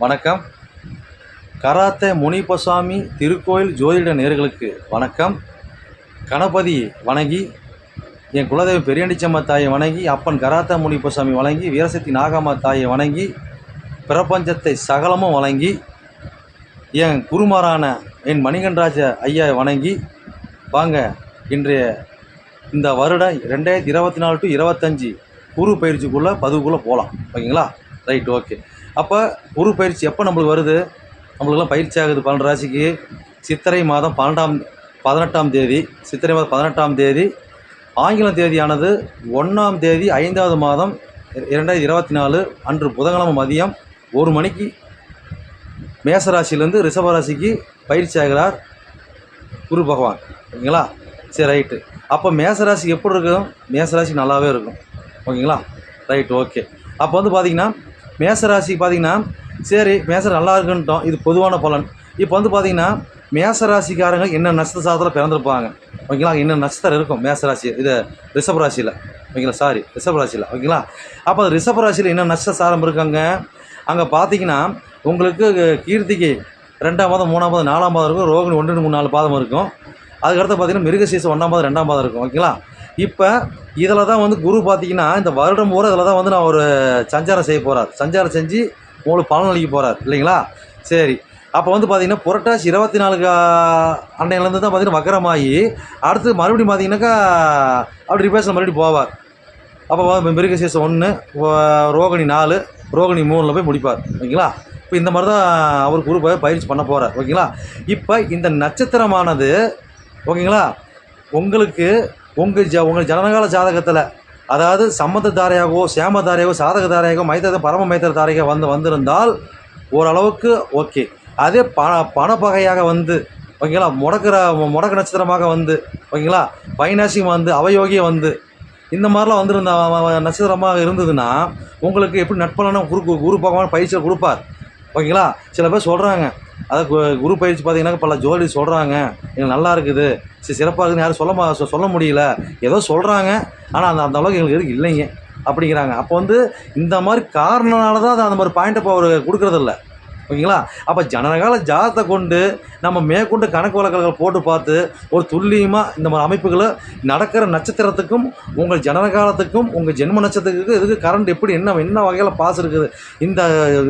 வணக்கம். கராத்தே முனிப்பசாமி திருக்கோயில் ஜோதிட நேர்களுக்கு வணக்கம். கணபதி வணங்கி என் குலதெய்வம் பெரியண்டிச்சம்மா தாயை வணங்கி அப்பன் கராத்தே முனிப்பசாமி வணங்கி வீரசக்தி நாகம்மா தாயை வணங்கி பிரபஞ்சத்தை சகலமும் வணங்கி என் குருமாரான என் மணிகண்டராஜ ஐயா வணங்கி வாங்க இன்றைய இந்த வருடம் ரெண்டாயிரத்தி இருபத்தி நாலு டு இருபத்தஞ்சி குரு பயிற்சிக்குள்ளே பதிவுக்குள்ளே போகலாம் ஓகேங்களா? ரைட் ஓகே அப்போ குரு பயிற்சி எப்போ நம்மளுக்கு வருது? நம்மளுக்கெல்லாம் பயிற்சி ஆகுது பன்னெண்டு ராசிக்கு. சித்திரை மாதம் பன்னெண்டாம் பதினெட்டாம் தேதி. சித்திரை மாதம் பதினெட்டாம் தேதி. ஆங்கில தேதியானது ஒன்றாம் தேதி ஐந்தாவது மாதம் இரண்டாயிரத்தி இருபத்தி நாலு அன்று புதன்கிழமை மதியம் ஒரு மணிக்கு மேசராசிலேருந்து ரிஷபராசிக்கு பயிற்சி ஆகிறார் குரு பகவான். ஓகேங்களா? சரி ரைட்டு. அப்போ மேசராசி எப்படி இருக்கும்? மேசராசி நல்லாவே இருக்கும். ஓகேங்களா? Right okay. அப்போ வந்து பார்த்தீங்கன்னா மேசராசி பார்த்தீங்கன்னா சரி மேசம் நல்லா இருக்குன்ட்டோம் இது பொதுவான பலன். இப்போ வந்து பார்த்தீங்கன்னா மேசராசிக்காரங்க என்ன நஷ்ட சாதத்தில் பிறந்திருப்பாங்க? ஓகேங்களா? என்ன நஷ்டம் இருக்கும் மேசராசி இது ரிஷபராசியில். ஓகேங்களா? சாரி ரிஷபராசியில். ஓகேங்களா? அப்போ அது ரிஷபராசியில் என்ன நஷ்ட சாரம் இருக்காங்க? அங்கே பார்த்தீங்கன்னா உங்களுக்கு கீர்த்திக்கு ரெண்டாம் பாதம் மூணாம் பாதம் நாலாம் பாதம் இருக்கும். ரோகிணி ஒன்று ரெண்டு மூணு நாலு பாதம் இருக்கும். அதுக்கடுத்து பார்த்தீங்கன்னா மிருகசீசம் ஒன்றாம் பாதம் ரெண்டாம் பாதம் இருக்கும். ஓகேங்களா? இப்போ இதில் தான் வந்து குரு பார்த்தீங்கன்னா இந்த வருடம் பூரா இதில் தான் வந்து நான் ஒரு சஞ்சாரம் செய்ய போகிறார் சஞ்சாரம் செஞ்சு உங்களுக்கு பலன் அளிக்க போகிறார் இல்லைங்களா? சரி. அப்போ வந்து பார்த்தீங்கன்னா புரட்டாசி இருபத்தி நாலுக்கு அன்னையிலேருந்து தான் பார்த்தீங்கன்னா வக்கரமாகி அடுத்து மறுபடியும் பார்த்தீங்கன்னாக்கா அப்படி ரிப்பேர்ஸில் மறுபடியும் போவார். அப்போ வந்து மிருகசீசம் ஒன்று ரோகிணி நாலு ரோகிணி மூணில் போய் முடிப்பார். ஓகேங்களா? இப்போ இந்த மாதிரி தான் அவர் குரு போய் பயிற்சி பண்ண போகிறார் ஓகேங்களா? இப்போ இந்த நட்சத்திரமானது ஓகேங்களா? உங்களுக்கு உங்கள் ஜ உங்கள் ஜனனகால ஜாதகத்தில் அதாவது சம்மந்ததாரையாகவோ சேமதாரையாகவோ சாதகதாரையாகவோ மைத்திர பரம மைத்திர தாரையாக வந்து வந்திருந்தால் ஓரளவுக்கு ஓகே. அதே பண பணப்பகையாக வந்து ஓகேங்களா முடக்கிற முடக்க நட்சத்திரமாக வந்து ஓகேங்களா பைனாசியம் வந்து அவயோகியம் வந்து இந்த மாதிரிலாம் வந்திருந்த நட்சத்திரமாக இருந்ததுன்னா உங்களுக்கு எப்படி நட்பலனும் குரு குரு பகவான் பயிற்சியை கொடுப்பார். ஓகேங்களா சில பேர் சொல்கிறாங்க அதாவது கு- குரு பயிற்சி பார்த்தீங்கன்னா பல ஜோடி சொல்கிறாங்க எங்களுக்கு நல்லா இருக்குது. சரி சிறப்பாக இருக்குதுன்னு யாரும் சொல்ல மா- சொல்ல முடியல. ஏதோ சொல்கிறாங்க ஆனால் அந்த அந்த அளவுக்கு எங்களுக்கு எதுக்கு இல்லைங்க. அப்படிங்கிறாங்க. அப்போ வந்து இந்த மாதிரி காரணனால தான் அது அந்த மாதிரி பாயிண்ட் இப்போ அவர் கொடுக்குறதில்ல. ஓகேங்களா அப்போ ஜனகால ஜாதத்தை கொண்டு நம்ம மேற்கொண்டு கணக்கு வழக்குகள் போட்டு பார்த்து ஒரு துல்லியமாக இந்த மாதிரி அமைப்புகளை நடக்கிற நட்சத்திரத்துக்கும் உங்கள் ஜனகாலத்துக்கும் உங்கள் ஜென்ம நட்சத்திரத்துக்கு இதுக்கு கரண்ட் எப்படி என்ன என்ன வகையில் பாஸ் இருக்குது? இந்த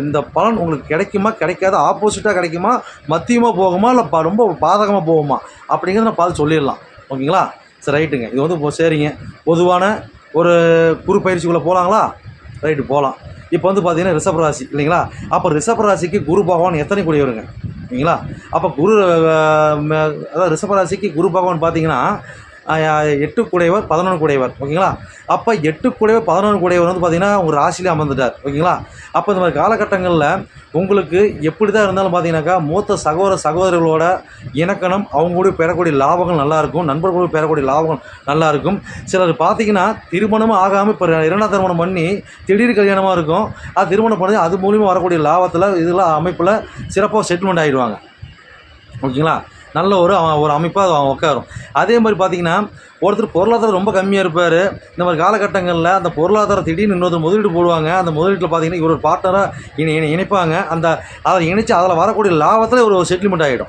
இந்த பலன் உங்களுக்கு கிடைக்குமா கிடைக்காத? ஆப்போசிட்டாக கிடைக்குமா? மத்தியமாக போகுமா? இல்லை ப- ரொம்ப பாதகமாக போகுமா? அப்படிங்கிறத நான் பார்த்து சொல்லிடலாம். ஓகேங்களா? சரி ரைட்டுங்க. இது வந்து சரிங்க. பொதுவான ஒரு குறு பயிற்சிக்குள்ளே போகலாங்களா ரைட்டு போகலாம். இப்போ வந்து பார்த்தீங்கன்னா ரிஷப ராசி இல்லைங்களா? அப்போ ரிஷப ராசிக்கு குரு பகவான் எத்தனை கூடியவருங்க? இல்லைங்களா? அப்போ குரு அதாவது ரிஷப ராசிக்கு குரு பகவான் பார்த்தீங்கன்னா எட்டு கூடையவர் பதினொன்று கூடையவர் ஓகேங்களா? அப்போ எட்டு கூடையவர் பதினொன்று கூடையவர் வந்து பார்த்தீங்கன்னா உங்கள் ராசியிலே அமர்ந்துட்டார் ஓகேங்களா? அப்போ இந்த மாதிரி காலகட்டங்களில் உங்களுக்கு எப்படி தான் இருந்தாலும் பார்த்தீங்கன்னாக்கா மூத்த சகோதர சகோதரிகளோட இணக்கணம் அவங்க கூட பெறக்கூடிய லாபங்கள் நல்லாயிருக்கும் நண்பர்களோட பெறக்கூடிய லாபங்கள் நல்லாயிருக்கும் சிலர் பார்த்தீங்கன்னா திருமணமும் ஆகாமல் இப்போ இரண்டாம் திருமணம் பண்ணி திடீர் கல்யாணமாக இருக்கும். அது திருமணம் பண்ணி அது மூலிமா வரக்கூடிய லாபத்தில் இதெல்லாம் அமைப்பில் சிறப்பாக செட்டில்மெண்ட் ஆகிடுவாங்க ஓகேங்களா? நல்ல ஒரு ஒரு அமைப்பாக அது அவன் உட்காரும் அதே மாதிரி பார்த்தீங்கன்னா ஒருத்தர் பொருளாதாரம் ரொம்ப கம்மியாக இருப்பார். இந்த மாதிரி காலகட்டங்களில் அந்த பொருளாதாரம் திடீர்னு இன்னொருத்தர் முதலீடு போடுவாங்க. அந்த முதலீட்டில் பார்த்தீங்கன்னா இவர் ஒரு பார்ட்னராக இணை இணை- இணைப்பாங்க. அந்த அதை இணைச்சி அதில் வரக்கூடிய லாபத்தில் ஒரு செட்டில்மெண்ட் ஆகிடும்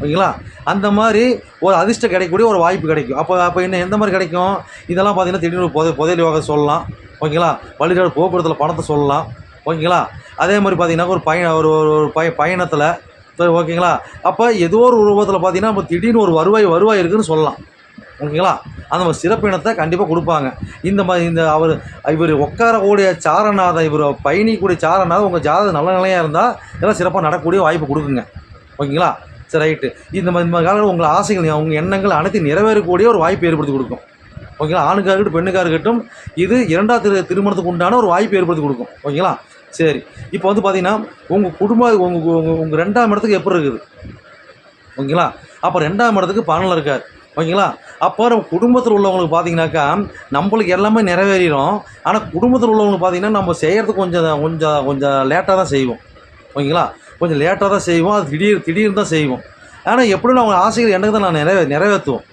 ஓகேங்களா? அந்த மாதிரி ஒரு அதிர்ஷ்டம் கிடைக்கக்கூடிய ஒரு வாய்ப்பு கிடைக்கும். அப்போ அப்போ என்ன எந்த மாதிரி கிடைக்கும்? இதெல்லாம் பார்த்தீங்கன்னா திடீர்னு ஒரு புதை புதையல் யோகா சொல்லலாம். ஓகேங்களா? வழிநாடு போக்குவரத்தில் பணத்தை சொல்லலாம். ஓகேங்களா? அதே மாதிரி பார்த்தீங்கன்னா ஒரு பயண ஒரு ஒரு ஒரு பய பயணத்தில் சரி ஓகேங்களா? அப்போ ஏதோ ஒரு ரூபத்தில் பார்த்தீங்கன்னா நம்ம திடீர்னு ஒரு வருவாய் வருவாய் இருக்குன்னு சொல்லலாம். ஓகேங்களா? அந்த சிறப்பினத்தை கண்டிப்பாக கொடுப்பாங்க. இந்த மாதிரி இந்த அவர் இவர் உட்காரக்கூடிய சாரநாதம் இவர் பயணிக்கூடிய சாரநாதம் உங்கள் ஜாதகம் நல்ல நிலையாக இருந்தால் இதெல்லாம் சிறப்பாக நடக்கக்கூடிய வாய்ப்பு கொடுக்குங்க. ஓகேங்களா? சரி ரைட்டு. இந்த மாதிரி இந்த காலத்தில் உங்கள் ஆசைகள் உங்கள் எண்ணங்கள் அனைத்து நிறைவேறக்கூடிய ஒரு வாய்ப்பு ஏற்படுத்தி கொடுக்கும். ஓகேங்களா? ஆணுக்காக இருக்கட்டும் பெண்ணுக்காக இருக்கட்டும் இது இரண்டாவது திருமணத்துக்கு உண்டான ஒரு வாய்ப்பு ஏற்படுத்தி கொடுக்கும். ஓகேங்களா? சரி. இப்போ வந்து பார்த்தீங்கன்னா உங்கள் குடும்ப உங்கள் உங்கள் உங்கள் ரெண்டாம் இடத்துக்கு எப்படி இருக்குது? ஓகேங்களா? அப்போ ரெண்டாம் இடத்துக்கு பணம் இருக்கார். ஓகேங்களா? அப்போ நம்ம குடும்பத்தில் உள்ளவங்களுக்கு பார்த்தீங்கன்னாக்கா நம்மளுக்கு எல்லாமே நிறைவேறிடும். ஆனால் குடும்பத்தில் உள்ளவங்களுக்கு பார்த்தீங்கன்னா நம்ம செய்கிறதுக்கு கொஞ்சம் கொஞ்சம் கொஞ்சம் லேட்டாக தான் செய்வோம். ஓகேங்களா? கொஞ்சம் லேட்டாக தான் செய்வோம். அது திடீர் திடீர்னு தான் செய்வோம். ஆனால் எப்படியும் அவங்க ஆசைகள் எனக்கு தான் நான் நிறைவே நிறைவேற்றுவோம்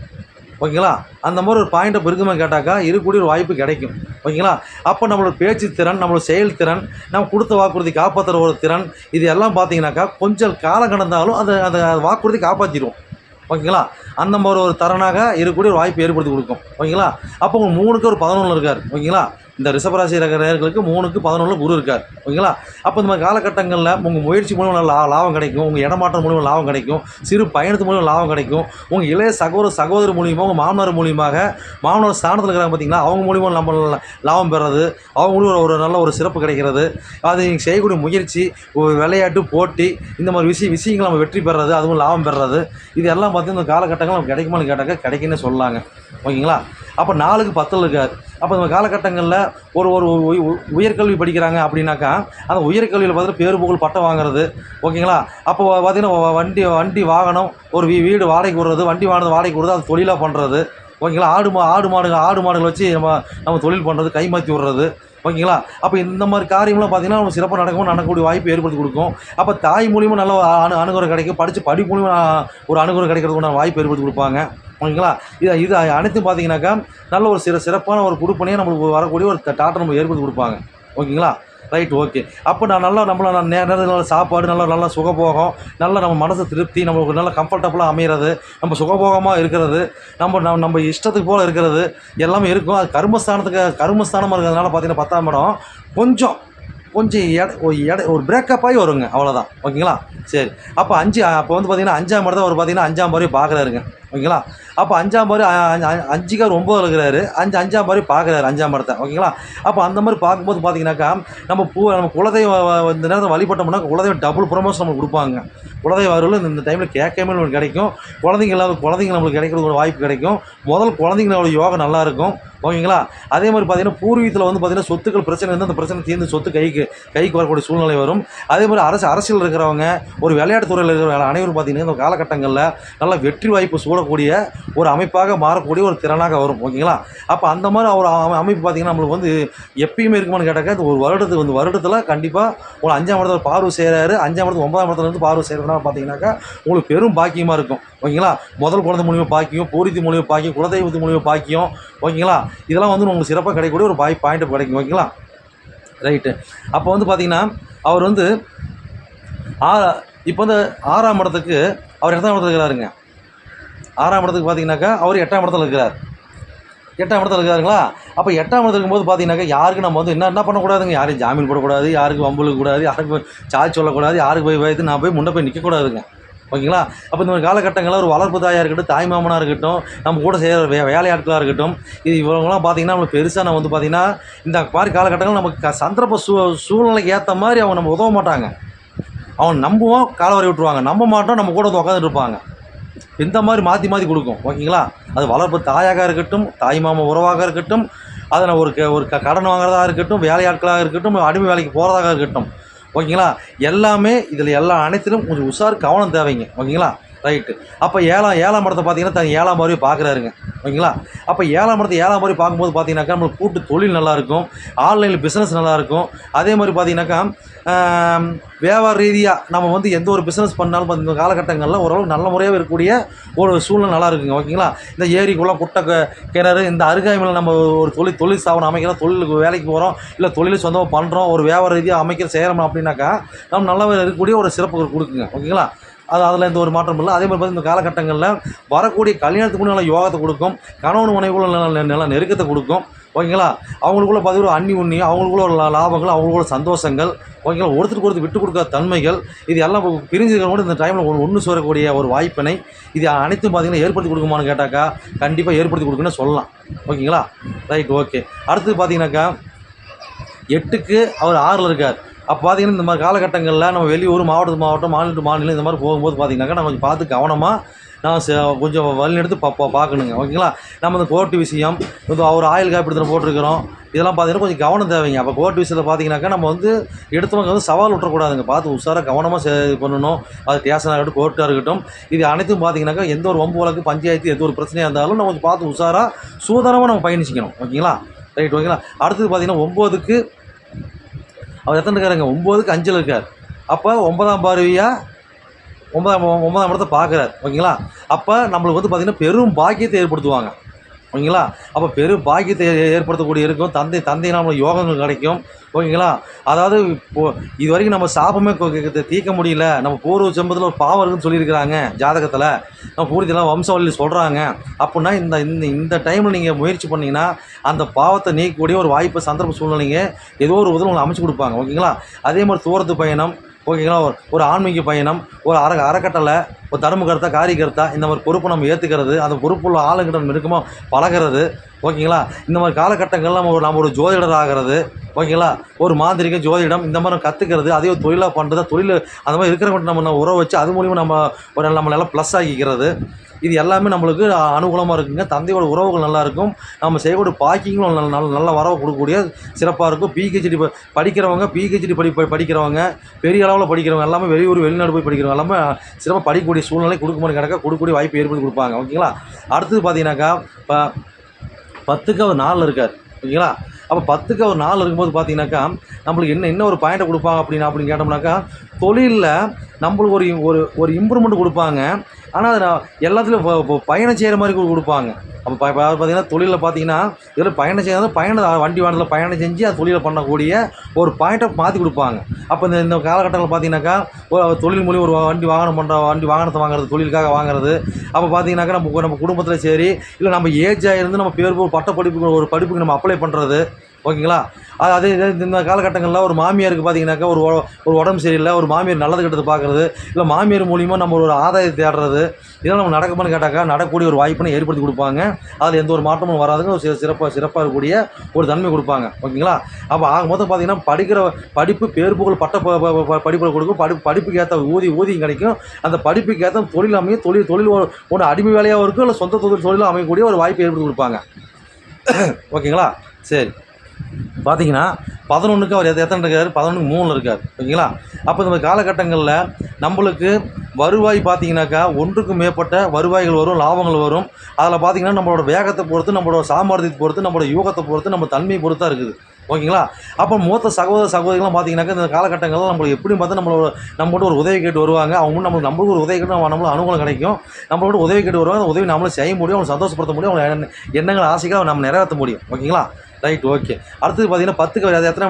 ஓகேங்களா? அந்த மாதிரி ஒரு பாயிண்ட் அப் இருக்குமே கேட்டாக்கா இருக்கக்கூடிய ஒரு வாய்ப்பு கிடைக்கும். ஓகேங்களா? அப்போ நம்மளோட பேச்சு திறன் நம்மளோட செயல்திறன் நம்ம கொடுத்த வாக்குறுதி காப்பாற்றுற ஒரு திறன் இது எல்லாம் பார்த்தீங்கன்னாக்கா கொஞ்சம் காலம் கடந்தாலும் அந்த அந்த வாக்குறுதி காப்பாற்றிடுவோம் ஓகேங்களா? அந்த மாதிரி ஒரு தரனாக இருக்கக்கூடிய ஒரு வாய்ப்பு ஏற்படுத்தி கொடுக்கும். ஓகேங்களா? அப்போ உங்கள் மூணுக்கு ஒரு பதினொன்று இருக்கார். ஓகேங்களா? இந்த ரிஷபராசி நேர்களுக்கு மூணுக்கு பதினொன்று குரு இருக்கார். ஓகேங்களா? அப்போ இந்த மாதிரி காலகட்டங்களில் உங்கள் முயற்சி மூலமாக நல்ல லா- லாபம் கிடைக்கும். உங்கள் இடமாற்றம் மூலியமாக லாபம் கிடைக்கும். சிறு பயணத்து மூலியமாக லாபம் கிடைக்கும். உங்கள் இளைய சகோதர சகோதரர் மூலியமாக உங்கள் மாமனார் மூலியமாக மாமனார் ஸ்தானத்தில் இருக்கிறாங்க பார்த்தீங்கன்னா அவங்க மூலியமாக நம்ம லாபம் பெறது அவங்களும் ஒரு நல்ல ஒரு சிறப்பு கிடைக்கிறது. அது நீங்கள் செய்யக்கூடிய முயற்சி விளையாட்டு போட்டி இந்த மாதிரி விஷயம் விஷயங்கள் நம்ம வெற்றி பெறது அதுவும் லாபம் பெறது இது எல்லாம் பார்த்தீங்கன்னா இந்த காலகட்டங்கள் நமக்கு கிடைக்குமான்னு கேட்டாக்க கிடைக்குன்னு சொல்லலாங்க ஓகேங்களா? அப்போ நாலுக்கு பத்தில் இருக்கார். அப்போ இந்த காலகட்டங்களில் ஒரு ஒரு உயர்கல்வி படிக்கிறாங்க அப்படின்னாக்கா அந்த உயர்கல்வியில் பார்த்தீங்கன்னா பேர் புகழ் பட்டம் வாங்குறது ஓகேங்களா? அப்போ பார்த்தீங்கன்னா வண்டி வண்டி வாகனம் ஒரு வீ வீடு வாடகைக்கு விடுறது வண்டி வாகனம் வாடகைக்கு விடுறது அது தொழிலாக பண்ணுறது ஓகேங்களா? ஆடு மா ஆடு மாடுங்க ஆடு மாடுகள் வச்சு நம்ம நம்ம தொழில் பண்ணுறது கைமாற்றி விடுறது ஓகேங்களா? அப்போ இந்த மாதிரி காரியம்லாம் பார்த்திங்கன்னா நம்ம சிறப்பாக நடக்கும் நடக்கக்கூடிய வாய்ப்பு ஏற்படுத்தி கொடுக்கும். அப்போ தாய் மூலியமாக நல்ல அணு அணுகுறை கிடைக்கும் படித்து படிப்பு மூலியமாக ஒரு அணுகுறை கிடைக்கிறதுக்கு வாய்ப்பு ஏற்படுத்தி கொடுப்பாங்க. ஓகேங்களா? இது இது அனைத்தும் பார்த்தீங்கன்னாக்கா நல்ல ஒரு சிற சிறப்பான ஒரு குடுப்பனையை நம்மளுக்கு வரக்கூடிய ஒரு டாட்டை நம்ம ஏற்படுத்தி கொடுப்பாங்க. ஓகேங்களா? ரைட் ஓகே அப்போ நான் நல்லா நம்மளை நான் நே- நேர நல்ல சாப்பாடு நல்லா நல்லா சுகபோகம் நல்லா நம்ம மனசு திருப்தி நம்மளுக்கு நல்லா கம்ஃபர்டபுளாக அமைகிறது நம்ம சுகபோகமாக இருக்கிறது நம்ம நம்ம நம்ம இஷ்டத்துக்கு போல் இருக்கிறது எல்லாமே இருக்கும். அது கர்மஸ்தானத்துக்கு கர்மஸ்தானமாக இருக்கிறதுனால பார்த்தீங்கன்னா பத்தாம் இடம். கொஞ்சம் கொஞ்சம் எடை ஒரு எடை ஒரு பிரேக்கப் ஆகி வருங்க அவ்வளோதான் ஓகேங்களா? சரி. அப்போ அஞ்சு அப்போ வந்து பார்த்தீங்கன்னா அஞ்சாம் இடத்த அவர் பார்த்தீங்கன்னா அஞ்சாம் மாதிரி பார்க்குறாருங்க ஓகேங்களா? அப்போ அஞ்சாம் மாதிரி அஞ்சுக்கார் ஒம்பது இருக்கிறாரு. அஞ்சு அஞ்சாம் மாதிரி பார்க்குறாரு அஞ்சாம் இடத்த. ஓகேங்களா? அப்போ அந்த மாதிரி பார்க்கும்போது பார்த்தீங்கன்னாக்கா நம்ம பூ நம்ம குலதெய்வம் இந்த நேரத்தில் வழிபட்டோம்னா குலதெய்வம் டபுள் ப்ரொமோஷன் நம்மளுக்கு கொடுப்பாங்க. குலதெய்வ அருள் இந்த- டைமில் கேட்காம நம்மளுக்கு கிடைக்கும். குழந்தைங்க இல்லாத குழந்தைங்க நம்மளுக்கு கிடைக்கிறதுக்கு ஒரு வாய்ப்பு கிடைக்கும். முதல் குழந்தைங்களோட யோகம் நல்லாயிருக்கும் ஓகேங்களா? அதே மாதிரி பார்த்தீங்கன்னா பூர்வீகத்தில் வந்து பார்த்தீங்கன்னா சொத்துக்கள் பிரச்சனை இருந்தால் அந்த பிரச்சனை தீர்ந்து சொத்து கைக்கு கைக்கு வரக்கூடிய சூழ்நிலை வரும். அதே மாதிரி அரசு அரசியல் இருக்கிறவங்க ஒரு விளையாட்டு துறையில் இருக்கிற அனைவரும் பார்த்தீங்கன்னா இந்த காலகட்டங்களில் நல்ல வெற்றி வாய்ப்பு சூழக்கூடிய ஒரு அமைப்பாக மாறக்கூடிய ஒரு திறனாக வரும். ஓகேங்களா? அப்போ அந்த மாதிரி ஒரு அமைப்பு பார்த்தீங்கன்னா நம்மளுக்கு வந்து எப்பயுமே இருக்குமான்னு கேட்டாக்க இந்த ஒரு வருடத்துக்கு வந்து வருடத்தில் கண்டிப்பாக ஒரு அஞ்சாம் இடத்துல பார்வை செய்கிறாரு அஞ்சாம் இடத்துல ஒன்பதாம் இடத்துலேருந்து பார்வை செய்கிறதுனால பார்த்தீங்கன்னாக்கா உங்களுக்கு பெரும் பாக்கியமாக இருக்கும். ஓகேங்களா? முதல் குழந்தை மூலியமாக பாக்கியம் பூரித்தி மூலியமாக பாக்கியம் குலதெய்வத்து மூலியமாக பாக்கியம். ஓகேங்களா? இதெல்லாம் வந்து உங்களுக்கு சிறப்பாக கிடைக்கக்கூடிய ஒரு பாய் பாயிண்ட் கிடைக்கும் ஓகேங்களா ரைட்டு அப்போ வந்து பார்த்தீங்கன்னா அவர் வந்து ஆ இப்போ வந்து ஆறாம் இடத்துக்கு அவர் எட்டாம் இடத்துல இருக்கிறாருங்க. ஆறாம் இடத்துக்கு பார்த்தீங்கன்னாக்கா அவர் எட்டாம் இடத்துல இருக்கிறார். எட்டாம் இடத்துல இருக்காருங்களா அப்போ எட்டாம் இடத்துல இருக்கும்போது பார்த்தீங்கன்னாக்கா யாருக்கு நம்ம வந்து என்ன என்ன பண்ணக்கூடாதுங்க? யாரையும் ஜாமீன் போடக்கூடாது யாருக்கு வம்புழுக்க கூடாது யாருக்கு சார்ஜ் சொல்லக்கூடாது யாருக்கு போய் பயத்து நான் போய் முன்னே போய் நிற்கக்கூடாதுங்க ஓகேங்களா? அப்போ இந்த மாதிரி காலகட்டங்களில் ஒரு வளர்ப்பு தாயாக இருக்கட்டும் தாய் மாமனாக இருக்கட்டும் நம்ம கூட செய்கிற வே வேலையாட்களாக இருக்கட்டும் இது இவங்களாம் பார்த்தீங்கன்னா நம்மளுக்கு பெருசாக நம்ம வந்து பார்த்தீங்கன்னா இந்த மாதிரி காலகட்டங்கள் நமக்கு சந்தர்ப்ப சூ சூழ்நிலைக்கு ஏற்ற மாதிரி அவங்க நம்ம உதவ மாட்டாங்க. அவன் நம்புவோம் காலவரை விட்டுருவாங்க. நம்ப மாட்டோம் நம்ம கூட வந்து உட்காந்துட்டு இருப்பாங்க. இந்த மாதிரி மாற்றி மாற்றி கொடுக்கும். ஓகேங்களா? அது வளர்ப்பு தாயாக இருக்கட்டும் தாய் மாமா உறவாக இருக்கட்டும் அதை நான் ஒரு க- ஒரு க- கடன் வாங்குறதா இருக்கட்டும் வேலையாட்களாக இருக்கட்டும் அடிமை வேலைக்கு போகிறதாக இருக்கட்டும். ஓகேங்களா? எல்லாமே இதில் எல்லா அனைத்திலும் கொஞ்சம் உஷார் கவனம் தேவைங்க. ஓகேங்களா? ரைட்டு அப்போ ஏழாம் ஏழாம் இடத்தை பார்த்தீங்கன்னா தன் ஏழாம் மாதிரி பார்க்குறாருங்க ஓகேங்களா? அப்போ ஏழாம் இடத்தை ஏழாம் மாதிரி பார்க்கும்போது பார்த்தீங்கன்னாக்கா நம்மளுக்கு கூட்டு தொழில் நல்லாயிருக்கும் ஆன்லைனில் பிஸ்னஸ் நல்லாயிருக்கும். அதே மாதிரி பார்த்தீங்கன்னாக்கா வியாபார ரீதியாக நம்ம வந்து எந்த ஒரு பிஸ்னஸ் பண்ணாலும் பாத்தீங்கன்னா இந்த காலகட்டங்களில் ஓரளவு நல்ல முறையாக இருக்கக்கூடிய ஒரு சூழ்நிலை நல்லா இருக்குங்க ஓகேங்களா? இந்த ஏரிக்குள்ளே குட்டை கிணறு இந்த அருகாமையில் நம்ம ஒரு தொழில் தொழில் ஸ்தாபனம் அமைக்கிறோம் தொழிலுக்கு வேலைக்கு போகிறோம் இல்லை தொழில் சொந்தமாக பண்ணுறோம் ஒரு வியாபார ரீதியாக அமைக்கிற செய்கிறோம் அப்படின்னாக்கா நம்ம நல்லா இருக்கக்கூடிய ஒரு சிறப்பு கொடுக்குங்க. ஓகேங்களா? அது அதில் எந்த ஒரு மாற்றம் இல்லை. அதே மாதிரி பார்த்தீங்கன்னா இந்த காலகட்டங்களில் வரக்கூடிய கல்யாணத்துக்கு நல்ல யோகத்தை கொடுக்கும். கணவன் மனைவிக்குள்ள நல்ல நல்ல நெருக்கத்தை கொடுக்கும். ஓகேங்களா? அவங்களுக்குள்ள பார்த்தீங்கன்னா ஒரு அன்னி உண்ணி அவங்களுக்குள்ள ஒரு லாபங்கள் அவங்களுக்குள்ள சந்தோஷங்கள் ஓகேங்களா? ஒருத்தருக்கு ஒருத்தர் விட்டு கொடுக்காத தன்மைகள் இது எல்லாம் பிரிஞ்சுக்கிற கூட இந்த டைமில் ஒன்று சேரக்கூடிய ஒரு வாய்ப்பினை இது அனைத்தும் பார்த்தீங்கன்னா ஏற்படுத்தி கொடுக்குமான்னு கேட்டாக்கா கண்டிப்பாக ஏற்படுத்தி கொடுக்குன்னு சொல்லலாம். ஓகேங்களா? Right okay. அடுத்தது பார்த்தீங்கன்னாக்கா எட்டுக்கு அவர் ஆறில் இருக்கார். அப்போ பார்த்தீங்கன்னா இந்த மாதிரி காலகட்டங்களில் நம்ம வெளியூர் மாவட்டத்து மாவட்டம் மாநில மாநிலம் இந்த மாதிரி போகும்போது பார்த்தீங்கன்னாக்கா நம்ம கொஞ்சம் பார்த்து கவனமாக நான் கொஞ்சம் வழிநடத்து பா பார்க்கணுங்க. ஓகேங்களா? நம்ம இந்த கோர்ட்டு விஷயம் இது அவர் ஆயில் காப்பீடு போட்டிருக்கிறோம். இதெல்லாம் பார்த்தீங்கன்னா கொஞ்சம் கவனம் தேவைங்க. அப்போ கோர்ட் விஷயத்தில் பார்த்தீங்கன்னாக்கா நம்ம வந்து எடுத்தவங்க வந்து சவால் விட்டுறக்கூடாதுங்க. பார்த்து உஷாராக கவனமாக சே இது பண்ணணும். அது ஸ்டேஷனாக இருக்கட்டும் கோர்ட்டாக இருக்கட்டும். இது அனைத்தும் பார்த்தீங்கன்னாக்கா எந்த ஒரு வம்பு வழக்கு பஞ்சாயத்து எந்த ஒரு பிரச்சனையாக இருந்தாலும் நம்ம கொஞ்சம் பார்த்து உஷாராக சூதனமாக நம்ம பயணிச்சிக்கணும். ஓகேங்களா? ரைட் ஓகேங்களா? அடுத்தது பார்த்தீங்கன்னா ஒம்போதுக்கு அவர் எத்தனை இருக்காருங்க ஒம்போதுக்கு அஞ்சில் இருக்கார். அப்போ ஒன்பதாம் பார்வையாக ஒன்பதாம் ஒன்பதாம் இடத்தை பார்க்குறார். ஓகேங்களா? அப்போ நம்மளுக்கு வந்து பார்த்திங்கன்னா பெரும் பாக்கியத்தை ஏற்படுத்துவாங்க. ஓகேங்களா? அப்போ பெரும் பாக்கியத்தை ஏ- ஏற்படுத்தக்கூடிய இருக்கும். தந்தை தந்தை நம்மளுக்கு யோகங்கள் கிடைக்கும். ஓகேங்களா? அதாவது இப்போ இது வரைக்கும் நம்ம சாபமே தீர்க்க முடியல. நம்ம பூர்வ ஜென்மத்தில் ஒரு பாவம் இருக்குன்னு சொல்லியிருக்கிறாங்க ஜாதகத்தில். நம்ம பூர்த்தியெல்லாம் வம்சாவளியில் சொல்கிறாங்க அப்படின்னா இந்த இந்த இந்த டைமில் நீங்கள் முயற்சி பண்ணிங்கன்னா அந்த பாவத்தை நீக்கக்கூடிய ஒரு வாய்ப்பு சந்தர்ப்ப சூழ்நிலைங்க ஏதோ ஒரு உதவி உங்களுக்கு அமைச்சு கொடுப்பாங்க. ஓகேங்களா? அதே மாதிரி தூரத்து பயணம் ஓகேங்களா? ஒரு ஒரு ஆன்மீக பயணம் ஒரு அற அறக்கட்டளை ஒரு தர்மகர்த்தா காரியகர்த்தா இந்த மாதிரி பொறுப்பு நம்ம ஏற்றுக்கிறது அந்த பொறுப்புள்ள ஆளுங்கிட்ட நம்ம இருக்குமோ பழகிறது ஓகேங்களா? இந்த மாதிரி காலகட்டங்களில் நம்ம ஒரு நம்ம ஒரு ஜோதிடர் ஆகிறது ஓகேங்களா? ஒரு மாந்திரிக ஜோதிடம் இந்த மாதிரி கற்றுக்கிறது அதே ஒரு தொழிலாக பண்ணுறது தொழில் அந்த மாதிரி இருக்கிறவங்க நம்ம நம்ம உறவு வச்சு அது மூலிமா நம்ம ஒரு நம்ம நல்லா ப்ளஸ் ஆகிக்கிறது இது எல்லாமே நம்மளுக்கு அனுகூலமாக இருக்குங்க. தந்தையோட உறவுகள் நல்லா இருக்கும். நம்ம செய்யக்கூடிய பாக்கிங்களும் நல்ல நல்ல நல்ல வரவு கொடுக்கக்கூடிய சிறப்பாக இருக்கும். பிஹெச்டி படிக்கிறவங்க பிஹெச்டி படி- படிக்கிறவங்க பெரிய அளவில் படிக்கிறவங்க எல்லாமே வெளியூர் வெளிநாடு போய் படிக்கிறவங்க எல்லாமே சிறப்பாக படிக்கக்கூடிய சூழ்நிலை கொடுக்க மாதிரி கிடக்க கொடுக்கக்கூடிய வாய்ப்பு ஏற்படுத்தி கொடுப்பாங்க. ஓகேங்களா? அடுத்தது பார்த்தீங்கன்னாக்கா இப்போ பத்துக்கு அவர் நாலில் இருக்கார். ஓகேங்களா? அப்போ பத்துக்கு அவர் நாலு இருக்கும்போது பார்த்தீங்கன்னாக்கா நம்மளுக்கு என்ன என்ன ஒரு பாயிண்ட்டை கொடுப்பாங்க அப்படின்னு அப்படின்னு கேட்டோம்னாக்கா தொழிலில் நம்மளுக்கு ஒரு ஒரு ஒரு இம்ப்ரூவ்மெண்ட் கொடுப்பாங்க. ஆனால் அது நான் எல்லாத்துலேயும் இப்போ- பயணம் செய்கிற மாதிரி கொடுப்பாங்க. அப்போ ப பார்த்தீங்கன்னா தொழிலில் பார்த்தீங்கன்னா இதில் பயணம் செய்யாத பயணம் வண்டி வானத்தில் பயணம் செஞ்சு அது தொழிலை பண்ணக்கூடிய ஒரு பாயிண்ட்டை மாற்றி கொடுப்பாங்க. அப்போ இந்த இந்த காலகட்டத்தில் பார்த்தீங்கன்னாக்கா ஒரு தொழில் மூலியம் ஒரு வண்டி வாகனம் பண்ணுற வண்டி வாகனத்தை வாங்குறது தொழிலுக்காக வாங்குறது. அப்போ பார்த்தீங்கன்னாக்கா நம்ம நம்ம குடும்பத்தில் சரி இல்லை நம்ம ஏஜ் ஆகிருந்து நம்ம பேர் பட்ட படிப்புக்கு ஒரு படிப்புக்கு நம்ம அப்ளை பண்ணுறது ஓகேங்களா? அது அதே இதே இந்த காலகட்டங்களில் ஒரு மாமியாருக்கு பார்த்தீங்கன்னாக்கா ஒரு ஒரு உடம்பு சரியில்லை ஒரு மாமியார் நல்லது கெட்டது பார்க்குறது இல்லை மாமியார் மூலிமா நம்ம ஒரு ஆதாயம் தேடுறது இதெல்லாம் நம்ம நடக்குமான்னு கேட்டாக்கா நடக்கக்கூடிய ஒரு வாய்ப்பினை ஏற்படுத்தி கொடுப்பாங்க. அதில் எந்த ஒரு மாற்றமும் வராதுங்க. ஒரு சிறப்பாக சிறப்பாக இருக்கக்கூடிய ஒரு தன்மை கொடுப்பாங்க. ஓகேங்களா? அப்போ ஆக மொத்தம் பார்த்தீங்கன்னா படிக்கிற படிப்பு பேர் புகழ் பட்ட ப- ப- படிப்புகள் கொடுக்கும். படி படிப்புக்கு ஏற்ற ஊதி ஊதியம் கிடைக்கும். அந்த படிப்புக்கு ஏற்ற தொழில் அமையும் தொழில் தொழில் ஒன்று அடிமை வேலையாகவும் இருக்கும் இல்லை சொந்த தொழில் தொழிலும் அமையக்கூடிய ஒரு வாய்ப்பு ஏற்படுத்தி கொடுப்பாங்க. ஓகேங்களா? சரி. பார்த்தீங்கன்னா பதினொன்றுக்கு அவர் எத்தனை இருக்கார் பதினொன்றுக்கு மூணில் இருக்கார். ஓகேங்களா? அப்போ இந்த காலகட்டங்களில் நம்மளுக்கு வருவாய் பார்த்தீங்கன்னாக்கா ஒன்றுக்கு மேற்பட்ட வருவாய்கள் வரும் லாபங்கள் வரும். அதில் பார்த்தீங்கன்னா நம்மளோட வேகத்தை பொறுத்து நம்மளோட சாமர்த்தியத்தை பொறுத்து நம்மளோட யூகத்தை பொறுத்து நம்ம தன்மையை பொறுத்தா இருக்குது. ஓகேங்களா? அப்போ மூத்த சகோதர சகோதரிகள்லாம் பார்த்தீங்கன்னாக்கா இந்த காலகட்டங்களில் நம்மளுக்கு எப்படி பார்த்து நம்மளோட நம்மகிட்ட ஒரு உதவி கேட்டு வருவாங்க. அவங்க நம்மளுக்கு நம்மளுக்கு ஒரு உதவி கேட்டு நம்ம நம்மளுக்கு அனுகூலம் கிடைக்கும். நம்மளோட உதவி கேட்டு வருவாங்க. அந்த உதவி நம்மளும் செய்ய முடியும் அவங்க சந்தோஷப்படுத்த முடியும் அவங்க எண்ணங்கள் ஆசைக்காக நம்ம நிறைவேற்ற முடியும். ஓகேங்களா? ரைட் ஓகே அடுத்தது பார்த்தீங்கன்னா பத்துக்கு அது எத்தனை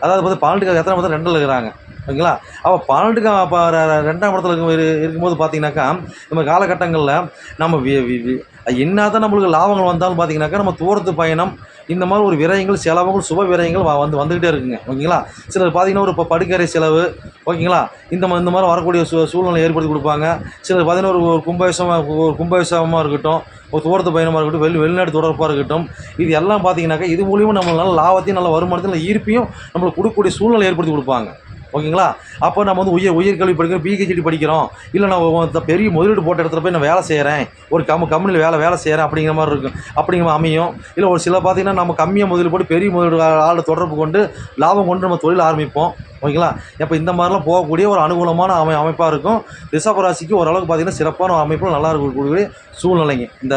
அதாவது பார்த்து பன்னெண்டுக்கு எத்தனை மதம் ரெண்டில் இருக்கிறாங்க. ஓகேங்களா? அப்போ பன்னெண்டுக்கு அப்போ ரெண்டாம் இடத்துல இருக்கும் இருக்கும்போது பார்த்தீங்கன்னாக்கா நம்ம காலகட்டங்களில் நம்ம வி- வி- வி- என்ன தான் நம்மளுக்கு லாபங்கள் வந்தாலும் பார்த்தீங்கன்னாக்கா நம்ம தூரத்து பயணம் இந்த மாதிரி ஒரு விரயங்கள் செலவுகள் சுப விரயங்கள் வந்து வந்துக்கிட்டே இருக்குங்க. ஓகேங்களா? சிலர் பார்த்தீங்கன்னா ஒரு இப்போ படுக்கறை செலவு ஓகேங்களா? இந்த மாதிரி இந்த மாதிரி வரக்கூடிய சூ சூழ்நிலை ஏற்படுத்தி கொடுப்பாங்க. சிலர் பார்த்தீங்கன்னா ஒரு ஒரு கும்பாபிஷமாக ஒரு கும்பாபிஷேகமாக இருக்கட்டும் ஒரு தூரத்து பயணமாக இருக்கட்டும் வெளி வெளிநாடு தொடர்பாக இருக்கட்டும் இது எல்லாம் பார்த்தீங்கன்னாக்கா இது மூலியமாக நம்மளால் நல்ல லாபத்தையும் நல்ல வருமானத்தையும் நல்ல ஈர்ப்பையும் நம்மளுக்கு கொடுக்கக்கூடிய சூழ்நிலை ஏற்படுத்தி கொடுப்பாங்க. ஓகேங்களா? அப்போ நம்ம வந்து உயர் உயர்கல்வி படிக்கிறோம் பிஹெச்டி படிக்கிறோம். இல்லை நான் பெரிய முதலீடு போட்ட இடத்துல போய் நான் வேலை செய்கிறேன் ஒரு கம் கம்பெனியில் வேலை வேலை செய்கிறேன் அப்படிங்கிற மாதிரி இருக்கும். அப்படிங்கிற மாதிரி அமையும். இல்லை ஒரு சில பார்த்தீங்கன்னா நம்ம கம்மியாக முதலீடு போட்டு பெரிய முதலீடு ஆள் தொடர்பு கொண்டு லாபம் கொண்டு நம்ம தொழில் ஆரம்பிப்போம். ஓகேங்களா? இப்போ இந்த மாதிரிலாம் போகக்கூடிய ஒரு அனுகூலமான அமை அமைப்பாக இருக்கும். ரிஷபராசிக்கு ஓரளவுக்கு பார்த்திங்கன்னா சிறப்பான அமைப்பில் நல்லா இருக்கக்கூடிய சூழ்நிலைங்க. இந்த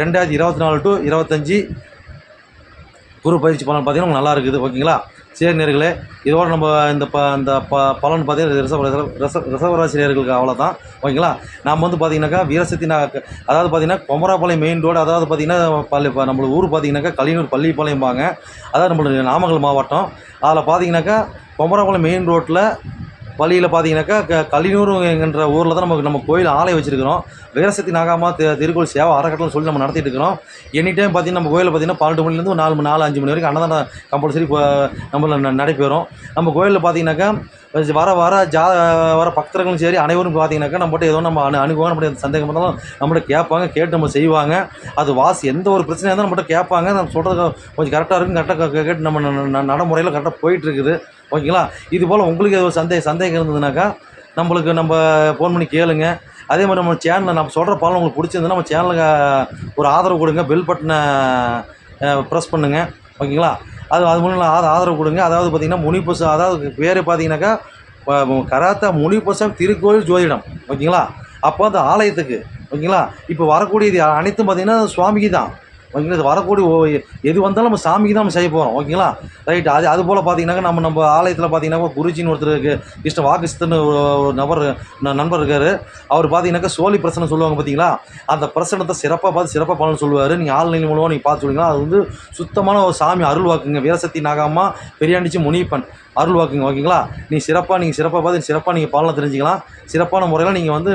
ரெண்டாயிரத்தி இருபத்தி நாலு டு இருபத்தஞ்சி குரு பயிற்சி பலன் பார்த்தீங்கன்னா நல்லா இருக்குது ஓகேங்களா? சரி நேர்களே இதோட நம்ம இந்த ப இந்த ப பலன் பார்த்தீங்கன்னா ரிசர்வ் ரிசர்வ் ரிசர்வராசி நேர்களுக்கு அவ்வளோதான் ஓகேங்களா? நம்ம வந்து பார்த்தீங்கன்னாக்கா வீரசக்தி அதாவது பார்த்தீங்கன்னா கொமராபாளையம் மெயின் ரோடு அதாவது பார்த்தீங்கன்னா பள்ளி இப்போ நம்மளோட ஊர் பார்த்தீங்கன்னாக்கா கலியனூர் பள்ளிப்பாளையம்பாங்க. அதாவது நம்மளுடைய நாமக்கல் மாவட்டம். அதில் பார்த்தீங்கன்னாக்கா கொமராபாளையம் மெயின் ரோட்டில் வழியில் பார்த்தீங்கன்னாக்கா க கலினூர் என்கின்ற ஊரில் தான் நமக்கு நம்ம கோயில் ஆலயம் வச்சுருக்கிறோம். வீரசக்தி நாகாமா தி சேவை அறக்கட்டளை சொல்லி நம்ம நடத்திட்டு இருக்கிறோம். எனி டைம் பார்த்தீங்கன்னா நம்ம கோயிலில் பார்த்தீங்கன்னா பன்னெண்டு மணிலேருந்து நாலு மணி நாலு அஞ்சு மணி வரைக்கும் அன்னதானம் கம்பல்சரி நம்மள ந- நடைபெறும். நம்ம கோயிலில் பார்த்தீங்கன்னாக்கா வர வர ஜா வர பக்தர்களும் சரி அனைவரும் பார்த்தீங்கன்னாக்கா நம்மகிட்ட ஏதோ நம்ம அணு அணுகுவோம் நம்மகிட்ட சந்தேகம் பண்ணாலும் நம்மகிட்ட கேட்பாங்க கேட்டு நம்ம செய்வாங்க. அது வாசி எந்த ஒரு பிரச்சனையாக இருந்தாலும் நம்மகிட்ட கேட்பாங்க. நம்ம சொல்கிறது கொஞ்சம் கரெக்டாக இருக்கும் கரெக்டாக கேட்டு நம்ம ந- நடைமுறையில் கரெக்டாக போயிட்டுருக்குது ஓகேங்களா? இது போல் உங்களுக்கு ஏதோ சந்தேக சந்தேகம் இருந்ததுனாக்கா நம்மளுக்கு நம்ம ஃபோன் பண்ணி கேளுங்க. அதே மாதிரி நம்ம சேனலில் நம்ம சொல்கிற பாலம் உங்களுக்கு பிடிச்சிருந்ததுன்னா நம்ம சேனலுக்கு ஒரு ஆதரவு கொடுங்க. பெல் பட்டனை ப்ரெஸ் பண்ணுங்கள் ஓகேங்களா? அது அது மூலம் ஆத ஆதரவு கொடுங்க. அதாவது பார்த்தீங்கன்னா முனிப்பச அதாவது பேர் பார்த்தீங்கன்னாக்கா ப- கராத்தா முனிப்பசம் திருக்கோயில் ஜோதிடம். ஓகேங்களா? அப்போ அந்த ஆலயத்துக்கு ஓகேங்களா? இப்போ வரக்கூடியது அனைத்தும் பார்த்திங்கன்னா சுவாமிக்கு தான். ஓகேங்களா? இது வரக்கூடிய ஓ- எது வந்தாலும் நம்ம சாமிக்கு தான் நம்ம செய்ய போகிறோம் ஓகேங்களா? ரைட் அது அது போல் பார்த்தீங்கன்னாக்கா நம்ம நம்ம ஆலயத்தில் பார்த்தீங்கன்னா குருஜின்னு ஒருத்தருக்கு இஷ்ட வாக்குஸ்துன்னு ஒரு நபர் நண்பர் இருக்கார். அவர் பார்த்தீங்கன்னாக்கா சோழி பிரசனம் சொல்லுவாங்க பார்த்தீங்களா அந்த பிரசனத்தை சிறப்பாக பார்த்து சிறப்பாக பலன் சொல்லுவார். நீங்கள் ஆன்லைன் மூலமாக நீங்கள் பார்த்து சொல்லுங்களா அது வந்து சுத்தமான ஒரு சாமி அருள் வாக்குங்க வீரசக்தி நாகாமா பெரியாண்டிச்சி முனிப்பன் அருள் வாக்குங்க ஓகேங்களா? நீ சிறப்பாக நீங்கள் சிறப்பாக பார்த்து சிறப்பாக நீங்கள் பலனை தெரிஞ்சுக்கலாம். சிறப்பான முறையில் நீங்கள் வந்து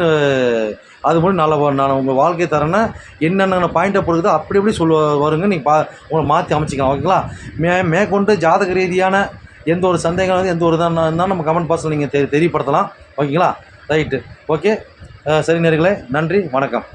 அது மட்டும் நல்லா நான் உங்கள் வாழ்க்கை தரேன்னா என்னென்ன பாயிண்டை பொறுக்குதோ அப்படி எப்படி சொல்ல வருங்க. நீங்கள் பா உங்களை மாற்றி அமைச்சிக்கலாம். ஓகேங்களா மே மேற்கொண்டு ஜாதக ரீதியான எந்த ஒரு சந்தேகம் வந்து எந்த ஒரு இதாக இருந்தாலும் நம்ம கமெண்ட் பாக்ஸில் நீங்கள் தெ தெரியப்படுத்தலாம். ஓகேங்களா ரைட்டு ஓகே சரி நேர்களே நன்றி வணக்கம்.